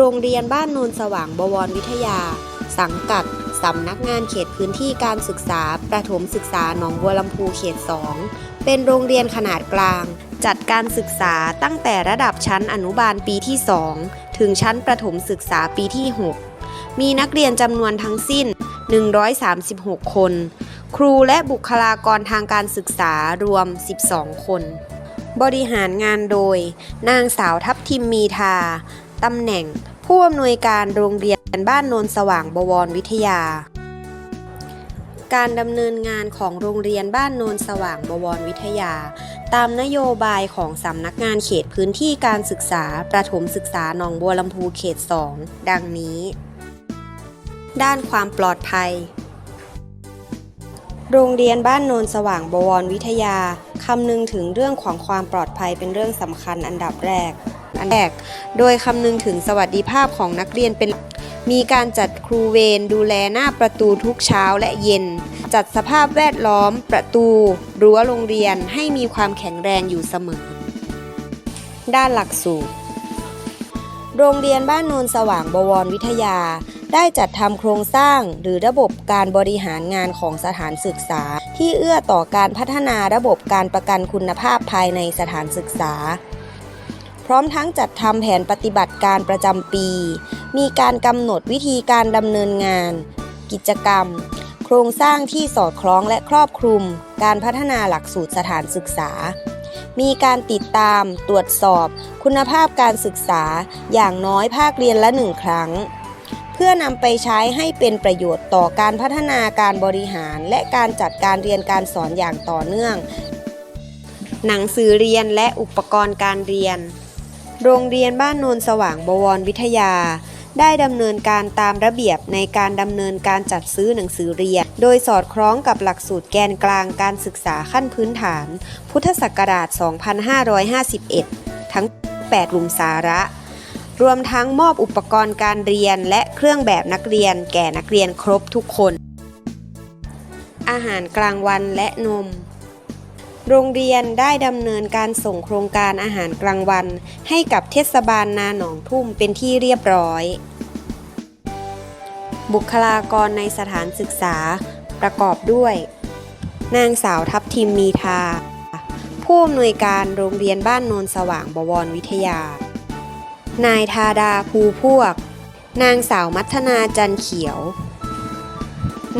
โรงเรียนบ้านโนนสว่างบวรวิทยา สังกัด สำนักงานเขตพื้นที่การศึกษา ประถมศึกษาหนองบัวลำพูเขต 2 เป็นโรงเรียนขนาดกลาง จัดการศึกษาตั้งแต่ระดับชั้นอนุบาลปีที่ 2 ถึงชั้นประถมศึกษาปีที่ 6 มีนักเรียนจำนวนทั้งสิ้น 136 คน ครูและบุคลากรทางการศึกษารวม 12 คน บริหารงานโดย นางสาวทัพทิมมีทาตำแหน่ง ผู้อำนวยการโรงเรียนบ้านโนนสว่างบวรวิทยา การดำเนินงานของโรงเรียนบ้านโนนสว่างบวรวิทยา ตามนโยบายของสำนักงานเขตพื้นที่การศึกษาประถมศึกษาหนองบัวลำพูเขต 2 ดังนี้ ด้านความปลอดภัย โรงเรียนบ้านโนนสว่างบวรวิทยาคำนึงถึงเรื่องของความปลอดภัยเป็นเรื่องสำคัญอันดับแรก อันแรก โดยคำนึงถึงสวัสดิภาพของนักเรียนเป็น มีการจัดครูเวรดูแลหน้าประตูทุกเช้าและเย็น จัดสภาพแวดล้อม ประตู รั้วโรงเรียนให้มีความแข็งแรงอยู่เสมอ ด้านหลักสูตร โรงเรียนบ้านโนนสว่างบวรวิทยาได้จัดทำโครงสร้างหรือระบบการบริหารงานของสถานศึกษา ที่เอื้อต่อการพัฒนาระบบการประกันคุณภาพภายในสถานศึกษา พร้อมทั้งจัดทำแผนปฏิบัติการประจำปี มีการกำหนดวิธีการดำเนินงาน กิจกรรม โครงสร้างที่สอดคล้องและครอบคลุม การพัฒนาหลักสูตรสถานศึกษา มีการติดตาม ตรวจสอบ คุณภาพการศึกษา อย่างน้อยภาคเรียนละหนึ่งครั้ง เพื่อนำไปใช้ให้เป็นประโยชน์ต่อการพัฒนาการบริหาร และการจัดการเรียนการสอนอย่างต่อเนื่องหนังสือเรียนและอุปกรณ์การเรียน โรงเรียนบ้านโนนสว่างบวรวิทยา ได้ดำเนินการตามระเบียบในการดำเนินการจัดซื้อหนังสือเรียน โดยสอดคล้องกับหลักสูตรแกนกลางการศึกษาขั้นพื้นฐาน พุทธศักราช 2551 ทั้ง 8 กลุ่มสาระ รวมทั้งมอบอุปกรณ์การเรียนและเครื่องแบบนักเรียน แก่นักเรียนครบทุกคน อาหารกลางวันและนม โรงเรียนได้ดำเนินการส่งโครงการอาหารกลางวัน ให้กับเทศบาลนาหนองทุ่มเป็นที่เรียบร้อย บุคลากรในสถานศึกษาประกอบด้วย นางสาวทัพทิมมีทา ผู้อำนวยการโรงเรียนบ้านโนนสว่างบวรวิทยา นายทาดาภูพวก นางสาวมัทนาจันเขียว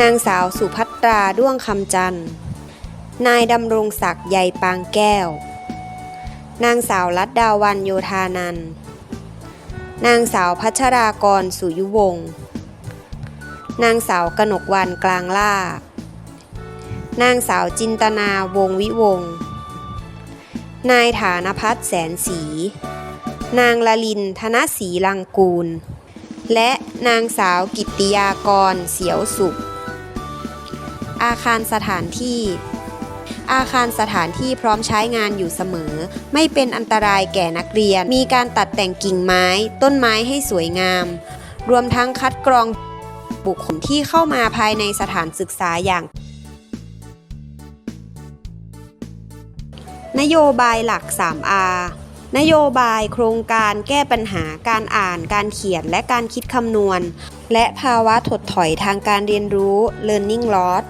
นางสาวสุภัตราด้วงคำจันทร์ นายดำรงศักดิ์ใยปางแก้ว นางสาวรัตดาวันโยธานัน นางสาวพัชรากรสุยุวงศ์ นางสาวกนกวันกลางล่า นางสาวจินตนาวงวิวง นายฐานพัฒแสนสี นางละลินธนศรีลังกูล และนางสาวกิตติยากรเสียวสุขอาคารสถานที่ อาคารสถานที่พร้อมใช้งานอยู่เสมอ ไม่เป็นอันตรายแก่นักเรียน มีการตัดแต่งกิ่งไม้ ต้นไม้ให้สวยงาม รวมทั้งคัดกรองบุคคลที่เข้ามาภายในสถานศึกษาอย่าง นโยบายหลัก 3R นโยบายโครงการแก้ปัญหาการอ่าน การเขียนและการคิดคำนวณ และภาวะถดถอยทางการเรียนรู้ learning loss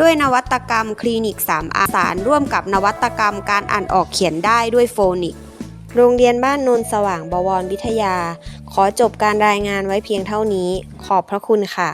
ด้วยนวัตกรรมคลินิก 3 อาสารร่วมกับนวัตกรรมการอ่านออกเขียนได้ด้วยโฟนิก โรงเรียนบ้านนนสว่างบวรวิทยา ขอจบการรายงานไว้เพียงเท่านี้ ขอบพระคุณค่ะ